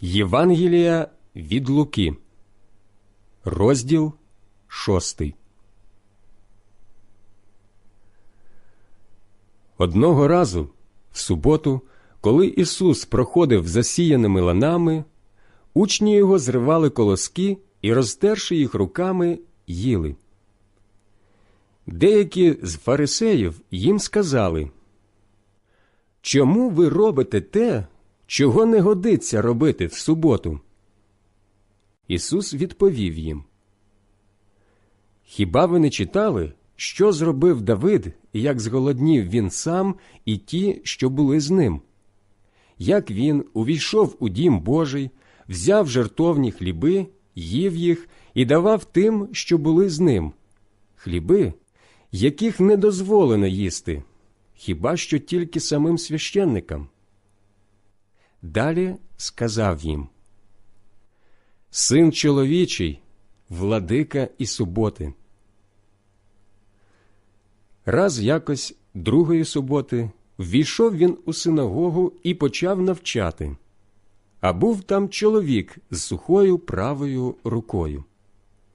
Євангелія від Луки, розділ шостий. Одного разу, в суботу, коли Ісус проходив засіяними ланами, учні його зривали колоски і, розтерши їх руками, їли. Деякі з фарисеїв їм сказали, Чому ви робите те, чого не годиться робити в суботу? Ісус відповів їм. Хіба ви не читали, що зробив Давид, як зголоднів він сам і ті, що були з ним? Як він увійшов у дім Божий, взяв жертовні хліби, їв їх і давав тим, що були з ним, хліби, яких не дозволено їсти, хіба що тільки самим священникам? Далі сказав їм Син чоловічий, владика і суботи. Раз якось другої суботи ввійшов він у синагогу і почав навчати, а був там чоловік з сухою правою рукою.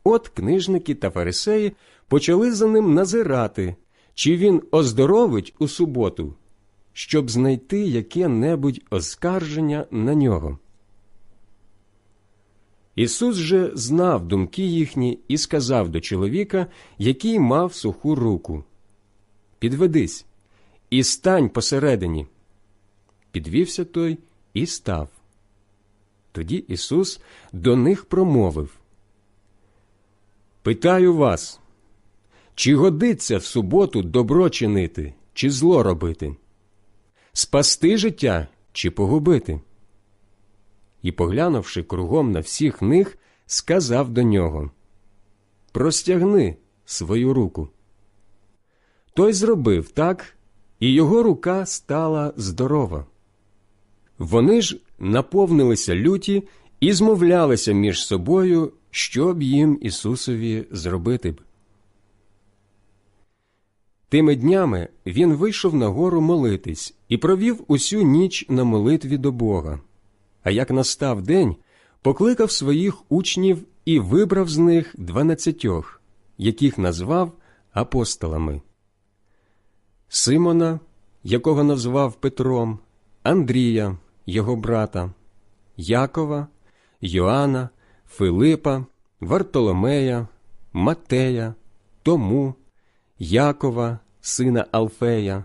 От книжники та фарисеї почали за ним назирати, чи він оздоровить у суботу, щоб знайти яке-небудь оскарження на нього. Ісус же знав думки їхні і сказав до чоловіка, який мав суху руку Підведись і стань посередині. Підвівся той і став. Тоді Ісус до них промовив Питаю вас, чи годиться в суботу добро чинити, чи зло робити? Спасти життя чи погубити? І, поглянувши кругом на всіх них, сказав до нього Простягни свою руку. Той зробив так, і його рука стала здорова. Вони ж наповнилися люті і змовлялися між собою, що б їм Ісусові зробити б. Тими днями він вийшов на гору молитись і провів усю ніч на молитві до Бога. А як настав день, покликав своїх учнів і вибрав з них дванадцятьох, яких назвав апостолами Симона, якого назвав Петром, Андрія, його брата, Якова, Йоанна, Филипа, Вартоломея, Матея, Тому, Якова, сина Алфея,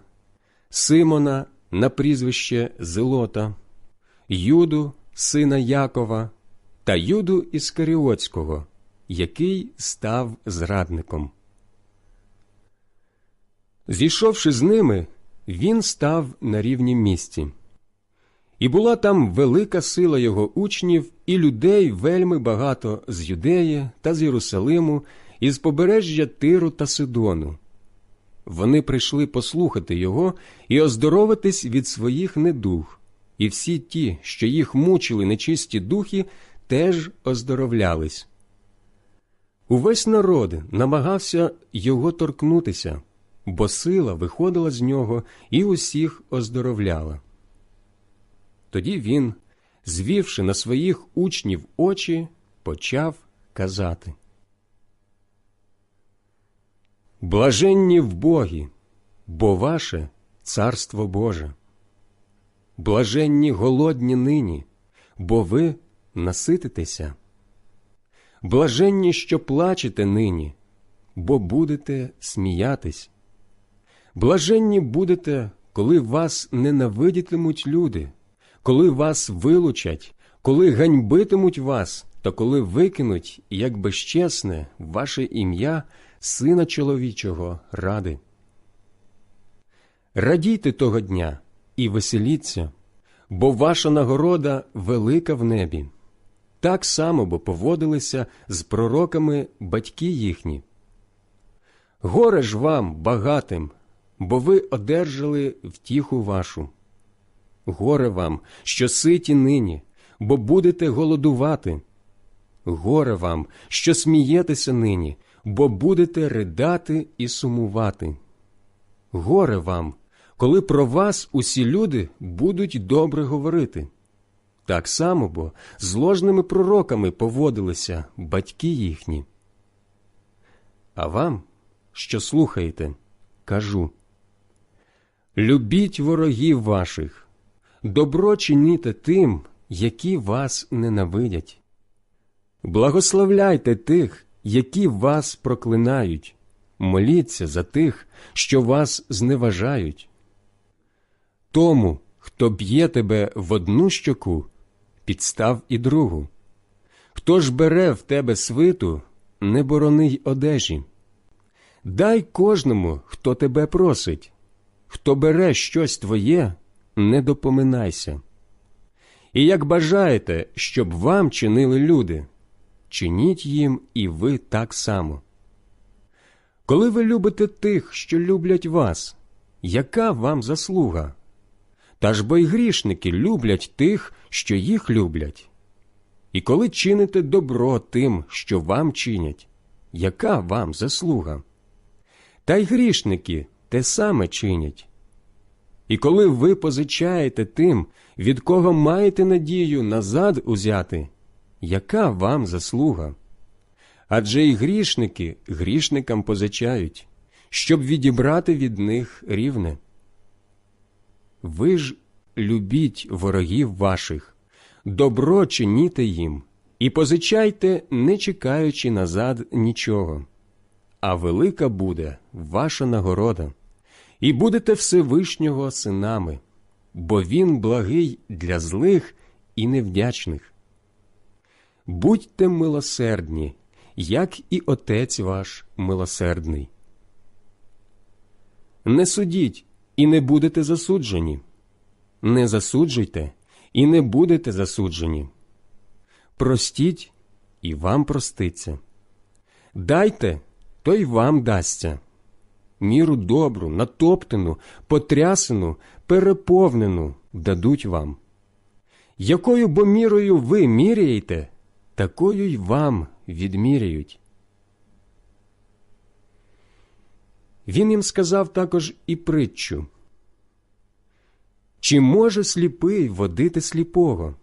Симона на прізвище Зелота, Юду, сина Якова, та Юду Іскаріотського, який став зрадником. Зійшовши з ними, він став на рівні місці. І була там велика сила його учнів і людей вельми багато з Юдеї та з Єрусалиму, і з побережжя Тиру та Сидону. Вони прийшли послухати його і оздоровитись від своїх недуг, і всі ті, що їх мучили нечисті духи, теж оздоровлялись. Увесь народ намагався його торкнутися, бо сила виходила з нього і усіх оздоровляла. Тоді він, звівши на своїх учнів очі, почав казати Блаженні в Богі, бо ваше царство Боже. Блаженні голодні нині, бо ви насититеся. Блаженні, що плачете нині, бо будете сміятись. Блаженні будете, коли вас ненавидітимуть люди, коли вас вилучать, коли ганьбитимуть вас, та коли викинуть, як безчесне, ваше ім'я, Сина чоловічого, ради. Радійте того дня і веселіться, бо ваша нагорода велика в небі. Так само бо поводилися з пророками батьки їхні. Горе ж вам, багатим, бо ви одержали втіху вашу. Горе вам, що ситі нині, бо будете голодувати. Горе вам, що смієтеся нині, бо будете ридати і сумувати. Горе вам, коли про вас усі люди будуть добре говорити. Так само бо з ложними пророками поводилися батьки їхні. А вам, що слухаєте, кажу Любіть ворогів ваших, добро чиніте тим, які вас ненавидять. Благословляйте тих, які вас проклинають, моліться за тих, що вас зневажають. Тому, хто б'є тебе в одну щоку, підстав і другу. Хто ж бере в тебе свиту, не борони й одежі. Дай кожному, хто тебе просить, хто бере щось твоє, не допоминайся. І як бажаєте, щоб вам чинили люди, чиніть їм і ви так само. Коли ви любите тих, що люблять вас, яка вам заслуга? Та ж бо й грішники люблять тих, що їх люблять. І коли чините добро тим, що вам чинять, яка вам заслуга? Та й грішники те саме чинять. І коли ви позичаєте тим, від кого маєте надію назад узяти, яка вам заслуга? Адже й грішники грішникам позичають, щоб відібрати від них рівне. Ви ж любіть ворогів ваших, добро чиніте їм, і позичайте, не чекаючи назад нічого. А велика буде ваша нагорода, і будете Всевишнього синами, бо він благий для злих і невдячних. Будьте милосердні, як і Отець ваш милосердний. Не судіть і не будете засуджені, не засуджуйте і не будете засуджені. Простіть і вам проститься. Дайте, то й вам дасться. Міру добру, натоптану, потрясену, переповнену дадуть вам. Якою бо мірою ви міряєте, такою й вам відміряють. Він їм сказав також і притчу. Чи може сліпий водити сліпого?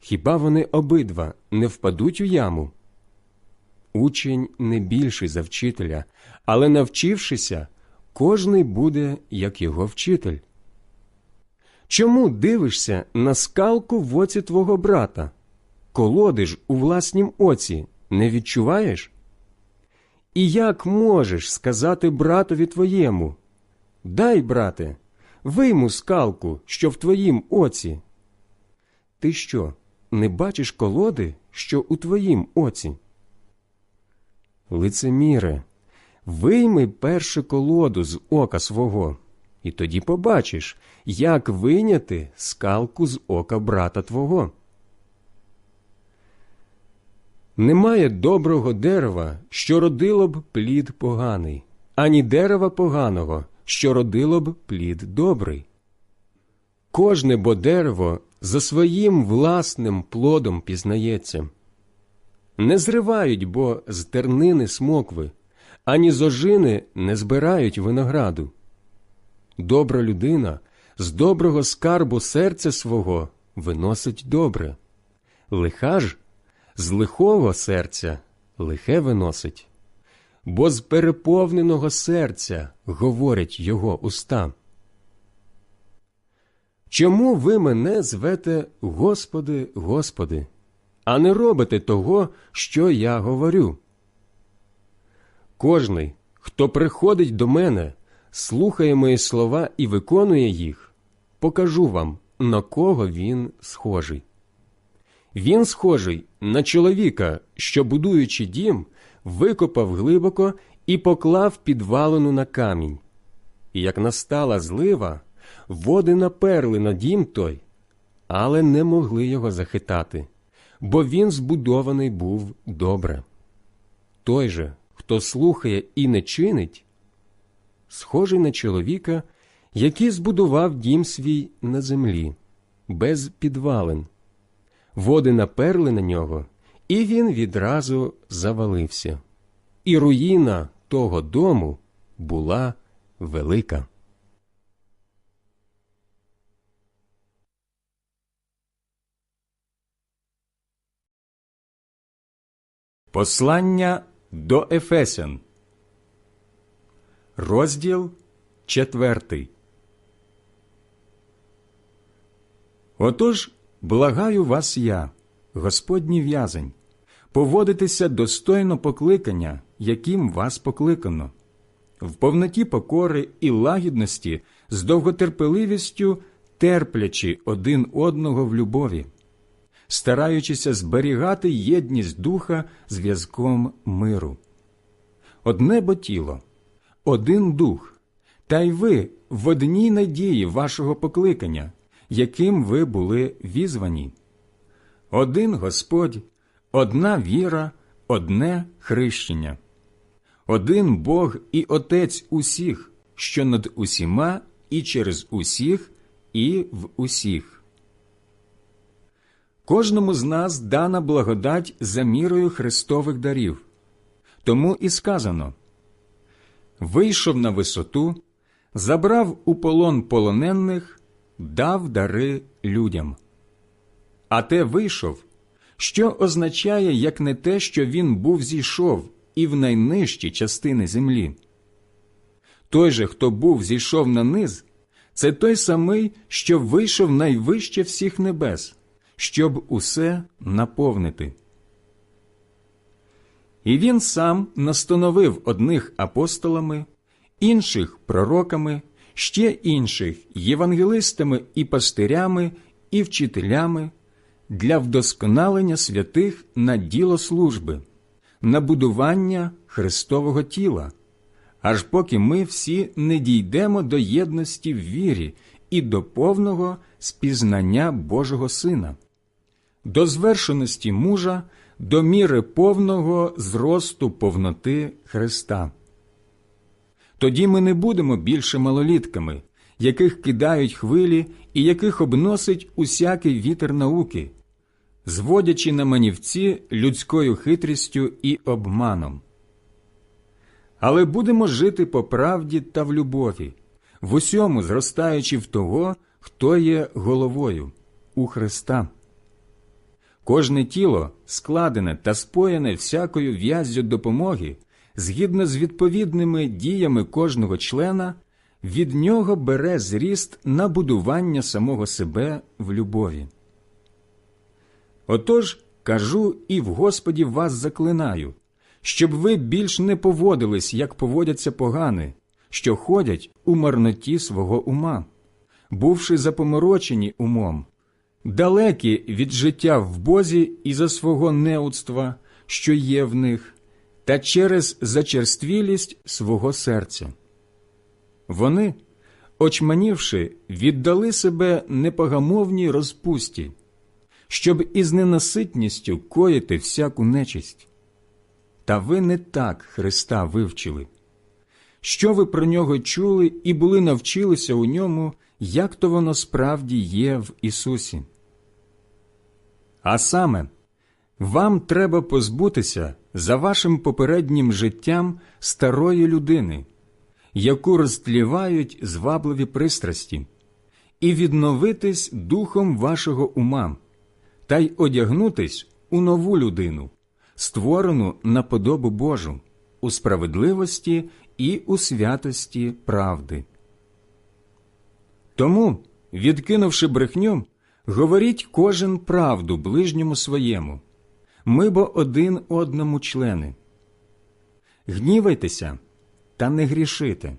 Хіба вони обидва не впадуть у яму? Учень не більший за вчителя, але навчившися, кожний буде, як його вчитель. Чому дивишся на скалку в оці твого брата? Колоди ж у власнім оці не відчуваєш? І як можеш сказати братові твоєму Дай, брате, вийму скалку, що в твоїм оці. Ти що, не бачиш колоди, що у твоїм оці? Лицеміре, вийми перше колоду з ока свого, і тоді побачиш, як вийняти скалку з ока брата твого. Немає доброго дерева, що родило б плід поганий, ані дерева поганого, що родило б плід добрий. Кожне бо дерево за своїм власним плодом пізнається. Не зривають бо з тернини смокви, ані з ожини не збирають винограду. Добра людина з доброго скарбу серця свого виносить добре, лиха ж з лихого серця лихе виносить, бо з переповненого серця говорять його уста. Чому ви мене звете Господи, Господи, а не робите того, що я говорю? Кожний, хто приходить до мене, слухає мої слова і виконує їх, покажу вам, на кого він схожий. Він схожий на чоловіка, що, будуючи дім, викопав глибоко і поклав підвалину на камінь. І як настала злива, води наперли на дім той, але не могли його захитати, бо він збудований був добре. Той же, хто слухає і не чинить, схожий на чоловіка, який збудував дім свій на землі, без підвалин води наперли на нього, і він відразу завалився. І руїна того дому була велика. Послання до Ефесян, розділ четвертий. Отож благаю вас я, Господній в'язень, поводитися достойно покликання, яким вас покликано, в повноті покори і лагідності, з довготерпеливістю терплячи один одного в любові, стараючися зберігати єдність духа зв'язком миру. Одне бо тіло, один дух, та й ви в одній надії вашого покликання, яким ви були візвані. Один Господь, одна віра, одне хрещення, один Бог і Отець усіх, що над усіма і через усіх, і в усіх. Кожному з нас дана благодать за мірою Христових дарів. Тому і сказано вийшов на висоту, забрав у полон полонених, дав дари людям. А те вийшов, що означає, як не те, що він був зійшов і в найнижчі частини землі. Той же, хто був зійшов на низ, це той самий, що вийшов найвище всіх небес, щоб усе наповнити. І він сам настановив одних апостолами, інших пророками, ще інших євангелистами і пастирями і вчителями для вдосконалення святих на діло служби, на будування Христового тіла, аж поки ми всі не дійдемо до єдності в вірі і до повного спізнання Божого Сина, до звершеності мужа, до міри повного зросту повноти Христа. Тоді ми не будемо більше малолітками, яких кидають хвилі і яких обносить усякий вітер науки, зводячи на манівці людською хитрістю і обманом. Але будемо жити по правді та в любові, в усьому зростаючи в того, хто є головою у Христа. Кожне тіло, складене та споєне всякою в'яззю допомоги, згідно з відповідними діями кожного члена, від нього бере зріст на будування самого себе в любові. Отож кажу і в Господі вас заклинаю, щоб ви більш не поводились, як поводяться погани, що ходять у марноті свого ума, бувши запоморочені умом, далекі від життя в Бозі і за свого неудства, що є в них, та через зачерствілість свого серця. Вони, очманівши, віддали себе непогамовній розпусті, щоб із ненаситністю коїти всяку нечисть. Та ви не так Христа вивчили. Що ви про нього чули і були навчилися у ньому, як то воно справді є в Ісусі? А саме, вам треба позбутися за вашим попереднім життям старої людини, яку розтлівають звабливі пристрасті, і відновитись духом вашого ума, та й одягнутись у нову людину, створену на подобу Божу, у справедливості і у святості правди. Тому, відкинувши брехню, говоріть кожен правду ближньому своєму, ми бо один одному члени. Гнівайтеся та не грішите.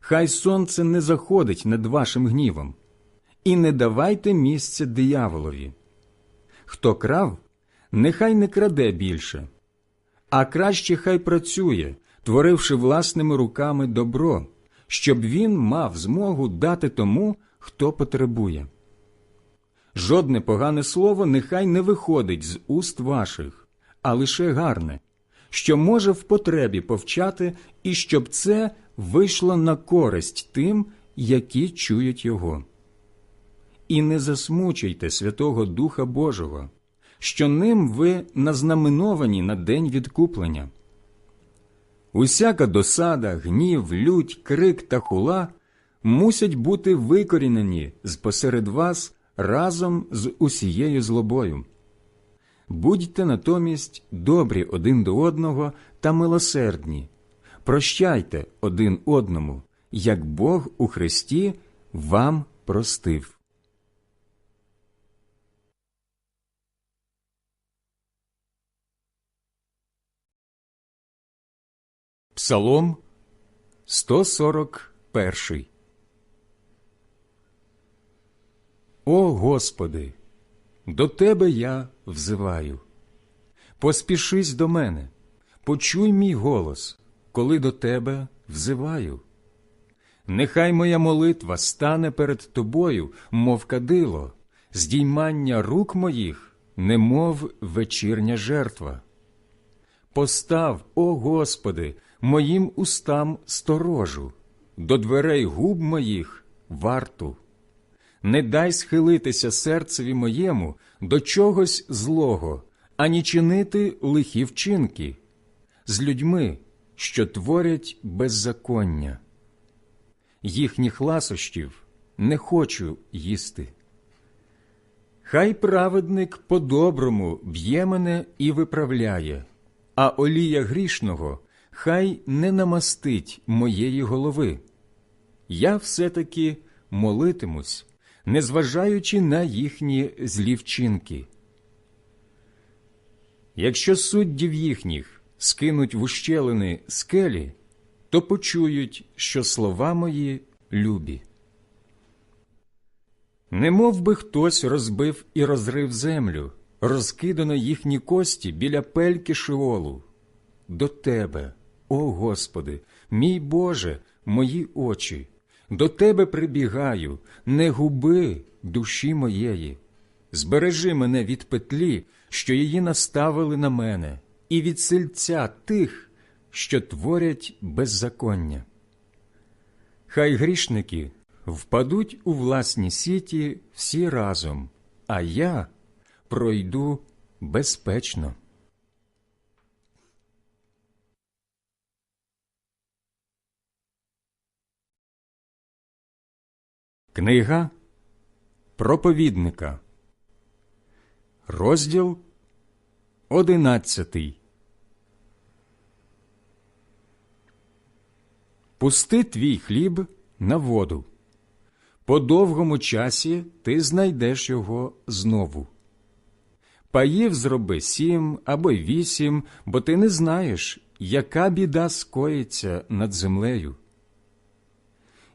Хай сонце не заходить над вашим гнівом, і не давайте місця дияволові. Хто крав, нехай не краде більше, а краще хай працює, творивши власними руками добро, щоб він мав змогу дати тому, хто потребує. Жодне погане слово нехай не виходить з уст ваших, а лише гарне, що може в потребі повчати, і щоб це вийшло на користь тим, які чують його. І не засмучуйте Святого Духа Божого, що ним ви назнаменовані на день відкуплення. Усяка досада, гнів, лють, крик та хула мусять бути викорінені з посеред вас разом з усією злобою. Будьте натомість добрі один до одного та милосердні, прощайте один одному, як Бог у Христі вам простив. Псалом 141 О Господи, до Тебе я взиваю. Поспішись до мене, почуй мій голос, коли до Тебе взиваю. Нехай моя молитва стане перед Тобою, мов кадило, здіймання рук моїх, немов вечірня жертва. Постав, о Господи, моїм устам сторожу, до дверей губ моїх варту. Не дай схилитися серцеві моєму до чогось злого, ані чинити лихі вчинки з людьми, що творять беззаконня. Їхніх ласощів не хочу їсти. Хай праведник по-доброму б'є мене і виправляє, а олія грішного хай не намастить моєї голови. Я все-таки молитимусь, незважаючи на їхні злі вчинки. Якщо суддів їхніх скинуть в ущелини скелі, то почують, що слова мої любі. Немов би хтось розбив і розрив землю, розкидано їхні кості біля пельки Шиолу. До Тебе, о Господи, мій Боже, мої очі, до Тебе прибігаю, не губи душі моєї. Збережи мене від петлі, що її наставили на мене, і від сильця тих, що творять беззаконня. Хай грішники впадуть у власні сіті всі разом, а я пройду безпечно. Книга проповідника, розділ одинадцятий. Пусти твій хліб на воду. По довгому часі ти знайдеш його знову. Паїв зроби сім або вісім, бо ти не знаєш, яка біда скоїться над землею.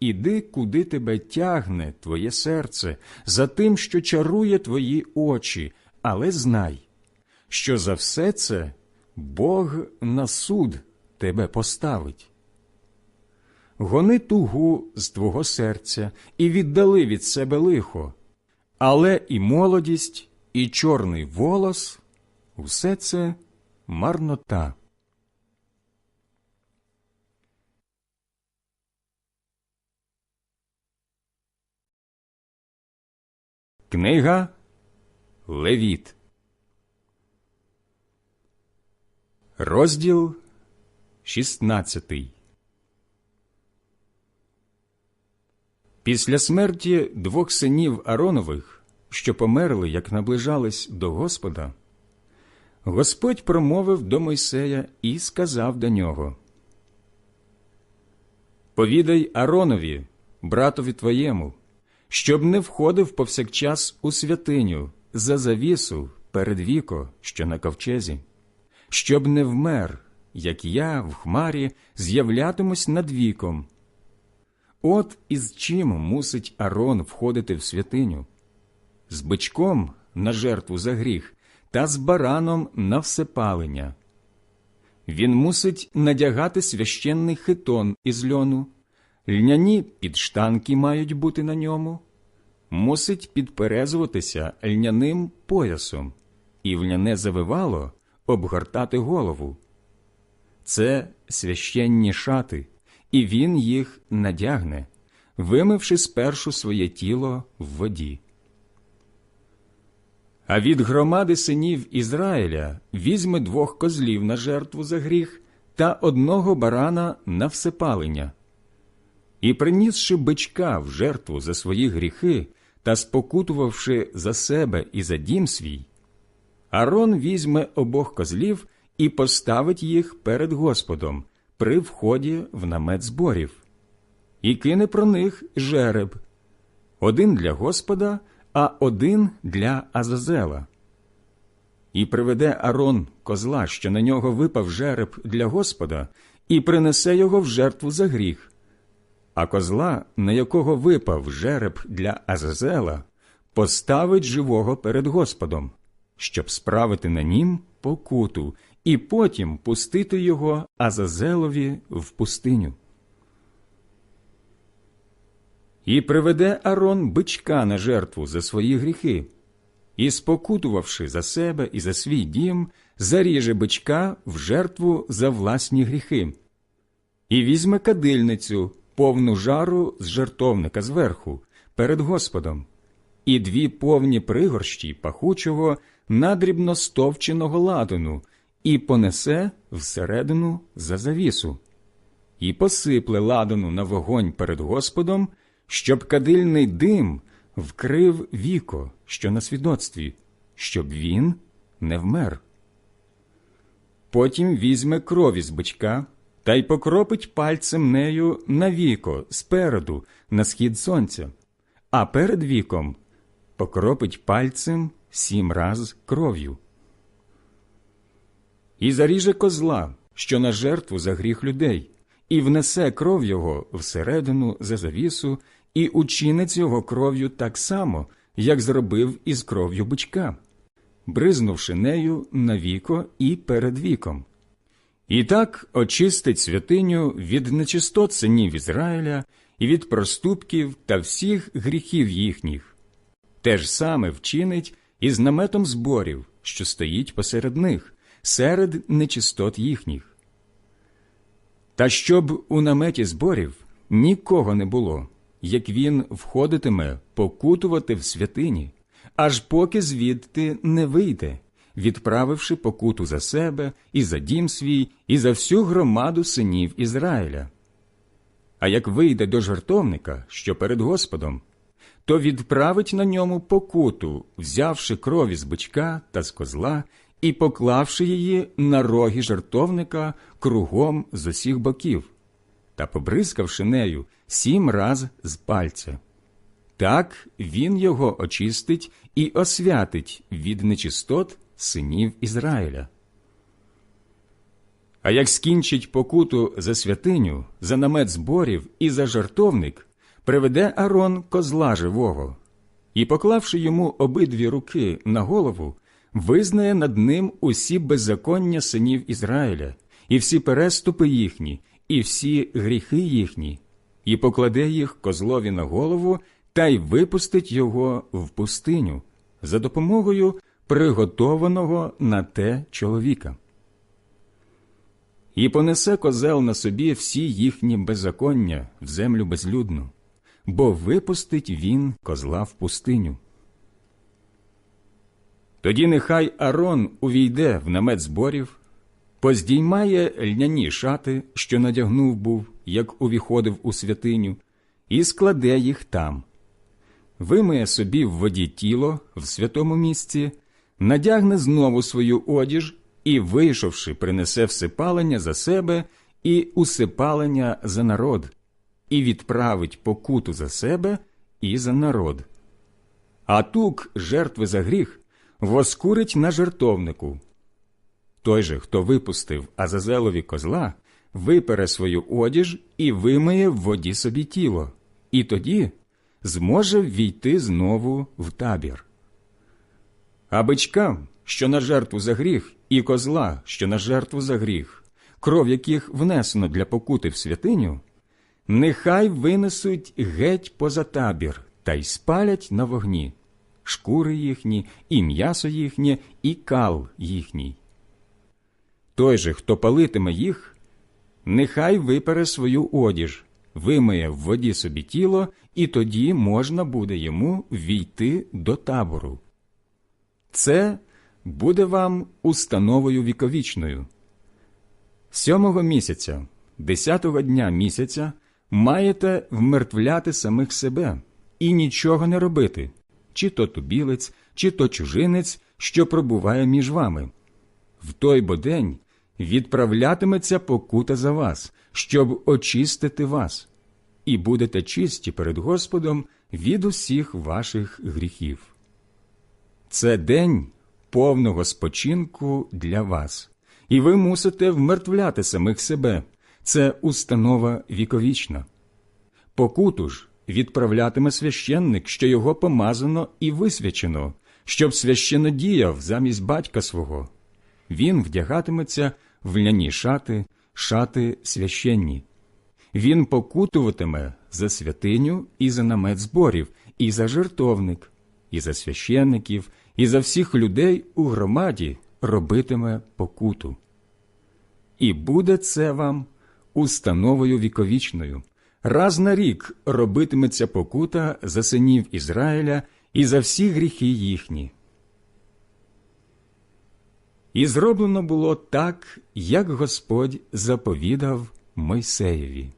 Іди, куди тебе тягне твоє серце, за тим, що чарує твої очі, але знай, що за все це Бог на суд тебе поставить. Гони тугу з твого серця і віддали від себе лихо, але і молодість, і чорний волос усе це марнота. Книга Левіт, розділ шістнадцятий. Після смерті двох синів Аронових, що померли, як наближались до Господа, Господь промовив до Мойсея і сказав до нього Повідай Аронові, братові твоєму, щоб не входив повсякчас у святиню за завісу перед віко, що на ковчезі, щоб не вмер, як я в хмарі з'являтимусь над віком. От із чим мусить Арон входити в святиню з бичком на жертву за гріх та з бараном на всепалення. Він мусить надягати священний хитон із льону, льняні підштанки мають бути на ньому, мусить підперезуватися льняним поясом і в льняне завивало обгортати голову. Це священні шати, і він їх надягне, вимивши спершу своє тіло в воді. А від громади синів Ізраїля візьме двох козлів на жертву за гріх та одного барана на всепалення. І, принісши бичка в жертву за свої гріхи та спокутувавши за себе і за дім свій, Арон візьме обох козлів і поставить їх перед Господом при вході в намет зборів, і кине про них жереб один для Господа, а один для Азазела. І приведе Арон козла, що на нього випав жереб для Господа, і принесе його в жертву за гріх. А козла, на якого випав жереб для Азазела, поставить живого перед Господом, щоб справити на нім покуту, і потім пустити його Азазелові в пустиню. І приведе Арон бичка на жертву за свої гріхи, і, спокутувавши за себе і за свій дім, заріже бичка в жертву за власні гріхи, і візьме кадильницю, повну жару з жертовника зверху, перед Господом, і дві повні пригорщі пахучого надрібно стовченого ладану, і понесе всередину за завісу, і посипле ладану на вогонь перед Господом, щоб кадильний дим вкрив віко, що на свідоцтві, щоб він не вмер. Потім візьме крові з бичка та й покропить пальцем нею на віко спереду, на схід сонця, а перед віком покропить пальцем сім раз кров'ю. І заріже козла, що на жертву за гріх людей, і внесе кров його всередину за завісу, і учинить його кров'ю так само, як зробив із кров'ю бичка, бризнувши нею на віко і перед віком. І так очистить святиню від нечистот синів Ізраїля і від проступків та всіх гріхів їхніх. Те ж саме вчинить і з наметом зборів, що стоїть посеред них, серед нечистот їхніх. Та щоб у наметі зборів нікого не було, як він входитиме покутувати в святині, аж поки звідти не вийде, відправивши покуту за себе і за дім свій, і за всю громаду синів Ізраїля. А як вийде до жертовника, що перед Господом, то відправить на ньому покуту, взявши крові з бичка та з козла і поклавши її на роги жертовника кругом з усіх боків, та побризкавши нею сім раз з пальця. Так він його очистить і освятить від нечистот синів Ізраїля. А як скінчить покуту за святиню, за намет зборів і за жартовник, приведе Арон козла живого, і, поклавши йому обидві руки на голову, визнає над ним усі беззаконня синів Ізраїля, і всі переступи їхні, і всі гріхи їхні, і покладе їх козлові на голову та й випустить його в пустиню за допомогою приготованого на те чоловіка. І понесе козел на собі всі їхні беззаконня в землю безлюдну, бо випустить він козла в пустиню. Тоді нехай Арон увійде в намет зборів, поздіймає льняні шати, що надягнув був, як увіходив у святиню, і складе їх там. Вимиє собі в воді тіло в святому місці, надягне знову свою одіж і, вийшовши, принесе всипалення за себе і усипалення за народ, і відправить покуту за себе і за народ. А тук жертви за гріх воскурить на жертовнику. Той же, хто випустив Азазелові козла, випере свою одіж і вимиє в воді собі тіло, і тоді зможе ввійти знову в табір. А бичкам, що на жертву за гріх, і козла, що на жертву за гріх, кров яких внесено для покути в святиню, нехай винесуть геть поза табір та й спалять на вогні шкури їхні, і м'ясо їхнє, і кал їхній. Той же, хто палитиме їх, нехай випере свою одіж, вимиє в воді собі тіло, і тоді можна буде йому війти до табору. Це буде вам установою віковічною. Сьомого місяця, десятого дня місяця, маєте вмертвляти самих себе і нічого не робити, чи то тубілець, чи то чужинець, що пробуває між вами. В той бо день відправлятиметься покута за вас, щоб очистити вас, і будете чисті перед Господом від усіх ваших гріхів. Це день повного спочинку для вас, і ви мусите вмертвляти самих себе. Це установа віковічна. Покуту ж відправлятиме священник, що його помазано і висвячено, щоб священно діяв замість батька свого. Він вдягатиметься в ляні шати, шати священні. Він покутуватиме за святиню і за намет зборів, і за жертовник, і за священників, і за всіх людей у громаді робитиме покуту. І буде це вам установою віковічною. Раз на рік робитиметься покута за синів Ізраїля і за всі гріхи їхні. І зроблено було так, як Господь заповідав Мойсеєві.